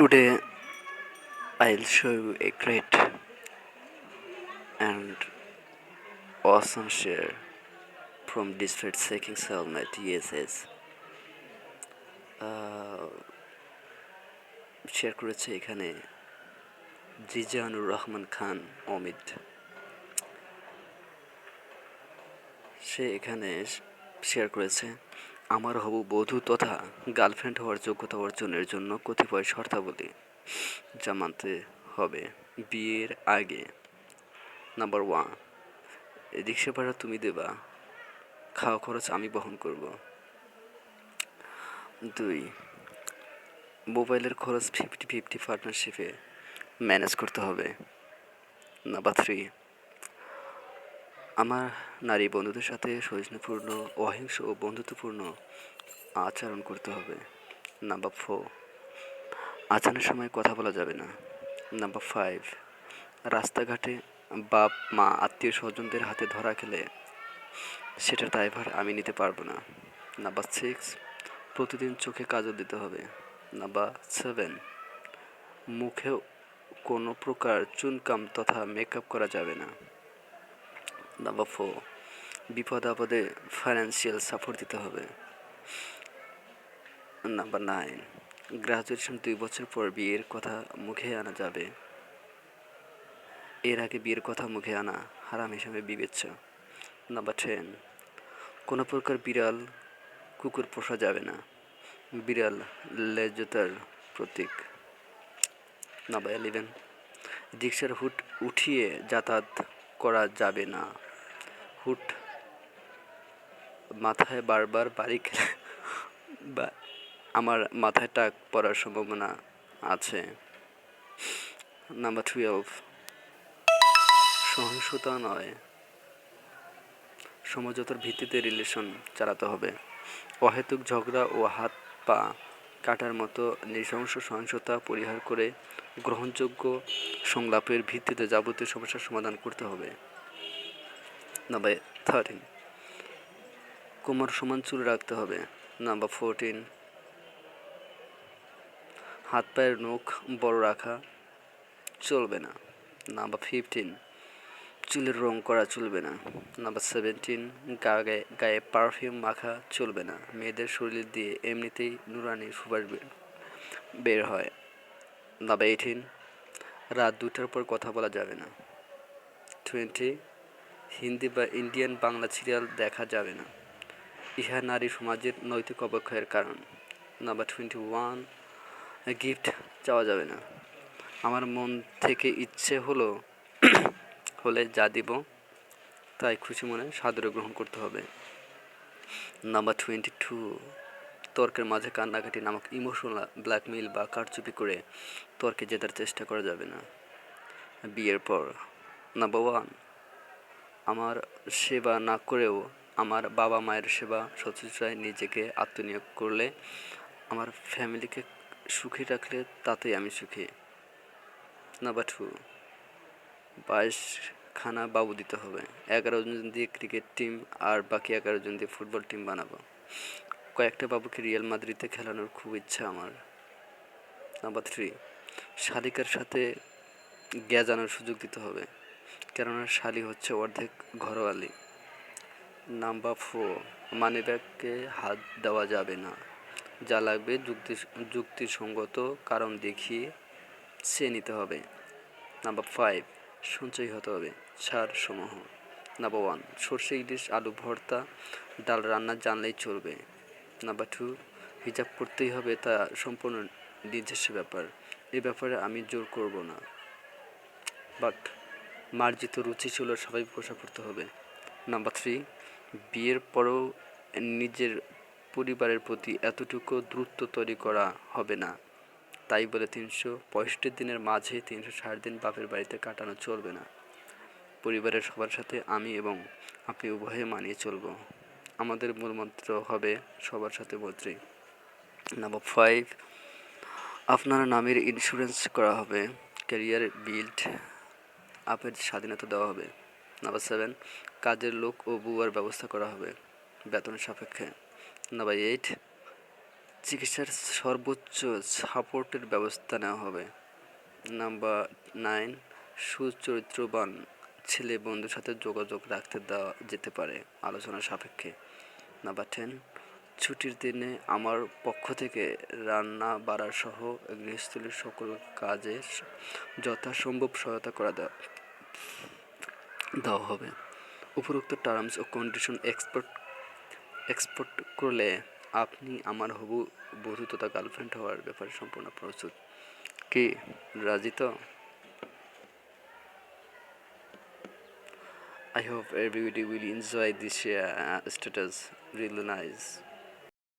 Today I'll show you a great and awesome share from District Seeking Helmet ESS. Share করেছে এখানে জিজানুর রহমান খান অমিত সে এখানে share করেছে আমার হবু বধূ তথা গার্লফ্রেন্ড হওয়ার যোগ্যতা অর্জনের জন্য কতিপয় শর্তাবলী যা মানতে হবে। বিয়ের আগে, নাম্বার ওয়ান রিক্সা ভাড়া তুমি দেবা। খাওয়া খরচ আমি বহন করব। দুই, মোবাইলের খরচ ফিফটি ফিফটি পার্টনারশিপে ম্যানেজ করতে হবে। নাম্বার থ্রি আমার নারী বন্ধুদের সাথে সৌজন্যপূর্ণ অহিংস ও বন্ধুত্বপূর্ণ আচরণ করতে হবে। নাম্বার ফোর আচরণের সময় কথা বলা যাবে না। নাম্বার ফাইভ রাস্তাঘাটে বাপ, মা, আত্মীয় স্বজনদের হাতে ধরা খেলে সেটার দায়ভার আমি নিতে পারব না। নাম্বার সিক্স প্রতিদিন চোখে কাজল দিতে হবে। নাম্বার সেভেন মুখেও কোনো প্রকার চুনকাম তথা মেকআপ করা যাবে না। নাম্বার ফোর বিপদ আপদে ফাইন্যান্সিয়াল সাপোর্ট দিতে হবে। নাম্বার নাইন গ্রাজুয়েশন দুই বছর পর বিয়ের কথা মুখে আনা যাবে। এর আগে বিয়ের কথা মুখে আনা হারাম হিসাবে বিবেচ্য। নাম্বার টেন কোনো প্রকার বিড়াল কুকুর পোষা যাবে না। বিড়াল লেজতার প্রতীক। নাম্বার ইলেভেন রিক্সার হুট উঠিয়ে যাতায়াত করা যাবে না। হুট মাথায় বারবার বাড়ি খেলে বা আমার মাথায় টাক পড়ার সম্ভাবনা আছে। নাম্বার টুয়েলভ সহিংসতা নয়। সমঝোতার ভিত্তিতে রিলেশন চালাতে হবে। অহেতুক ঝগড়া ও হাত পা কাটার মতো নৃশংস সহিংসতা পরিহার করে গ্রহণযোগ্য সংলাপের ভিত্তিতে যাবতীয় সমস্যার সমাধান করতে হবে। নাম্বার থার্টিন কোমর সমান চুল রাখতে হবে, নাম্বার ফোরটিন হাত পায়ের নখ বড় রাখা চলবে না, নাম্বার ফিফটিন চুলের রং করা চলবে না, নাম্বার সেভেন্টিন গায়ে গায়ে পারফিউম মাখা চলবে না, মেয়েদের শরীর দিয়ে এমনিতেই নুরানি বের- বের হয়, নাম্বার এইটিন রাত দুটার পর কথা বলা যাবে না টোয়েন্টি হিন্দি বা ইন্ডিয়ান বাংলা সিরিয়াল দেখা যাবে না। ইহা নারী সমাজের নৈতিক অবক্ষয়ের কারণ। নাম্বার টোয়েন্টি ওয়ান গিফট চাওয়া যাবে না। আমার মন থেকে ইচ্ছে হলো, হলে যা দিব, তাই খুশি মনে সাদরে গ্রহণ করতে হবে। নাম্বার টোয়েন্টি টু তর্কের মাঝে কান্নাকাটি নামক ইমোশনাল ব্ল্যাকমেইল বা কারচুপি করে তর্কে জেতার চেষ্টা করা যাবে না। বিয়ের পর নাম্বার ওয়ান আমার সেবা না করেও আমার বাবা মায়ের সেবা শুশ্রূষায় নিজেকে আত্মনিয়োগ করলে আমার ফ্যামিলিকে সুখী রাখলে তাতেই আমি সুখী। নাম্বার টু বাইশ খানা বাবু দিতে হবে। এগারো জন দিয়ে ক্রিকেট টিম আর বাকি এগারো জন দিয়ে ফুটবল টিম বানাবো। কয়েকটা বাবুকে রিয়াল মাদ্রিদে খেলানোর খুব ইচ্ছা আমার। নাম্বার থ্রি শালিকার সাথে গ্যাজানোর সুযোগ দিতে হবে। কেননা শালি হচ্ছে অর্ধেক ঘরোয়ালি। নাম্বার ফোর মানি ব্যাগকে হাত দেওয়া যাবে না। যা লাগবে যুক্তি, যুক্তিসঙ্গত কারণ দেখিয়ে সে নিতে হবে। নাম্বার ফাইভ সঞ্চয় হতে হবে। সার সমূহ। নাম্বার ওয়ান সর্ষে, ইলিশ, আলু, ভর্তা, ডাল রান্না জানলেই চলবে। নাম্বার টু হিজাব করতেই হবে তা সম্পূর্ণ নিজস্ব ব্যাপার। এ ব্যাপারে আমি জোর করব না। বাট মার্জিত রুচি ছিল স্বাভাবিক পোশাক পরতে হবে। নাম্বার থ্রি বিয়ের পরেও নিজের পরিবারের প্রতি এতটুকু দ্রুত তৈরি করা হবে না। তাই বলে তিনশো পঁয়ষট্টি দিনের মাঝে তিনশো ষাট দিন বাপের বাড়িতে কাটানো চলবে না। পরিবারের সবার সাথে আমি এবং আপনি উভয়ে মানিয়ে চলব। আমাদের মূলমন্ত্র হবে সবার সাথে মৈত্রী। নাম্বার ফাইভ আপনার নামের ইন্স্যুরেন্স করা হবে। ক্যারিয়ার বিল্ড আপের স্বাধীনতা দেওয়া হবে। নাম্বার সেভেন কাজের লোক ও বুয়ার ব্যবস্থা করা হবে। বেতন সাপেক্ষে। নাম্বার এইট চিকিৎসার সর্বোচ্চ সাপোর্টের ব্যবস্থা নেওয়া হবে। নাম্বার নাইন সুচরিত্রবান ছেলে বন্ধুর সাথে যোগাযোগ রাখতে দেওয়া যেতে পারে। আলোচনা সাপেক্ষে। নাম্বার টেন ছুটির দিনে আমার পক্ষ থেকে রান্না বাড়া সহ গৃহস্থলীর সকল কাজে যথাসম্ভব সহায়তা করা দেওয়া দেওয়া হবে উপরোক্ত টার্মস ও কন্ডিশন এক্সপোর্ট এক্সপোর্ট করলে আপনি আমার হবু বধূ তথা গার্লফ্রেন্ড হওয়ার ব্যাপারে সম্পূর্ণ প্রস্তুত কি রাজি তো I hope everybody will enjoy this uh, status. Really nice.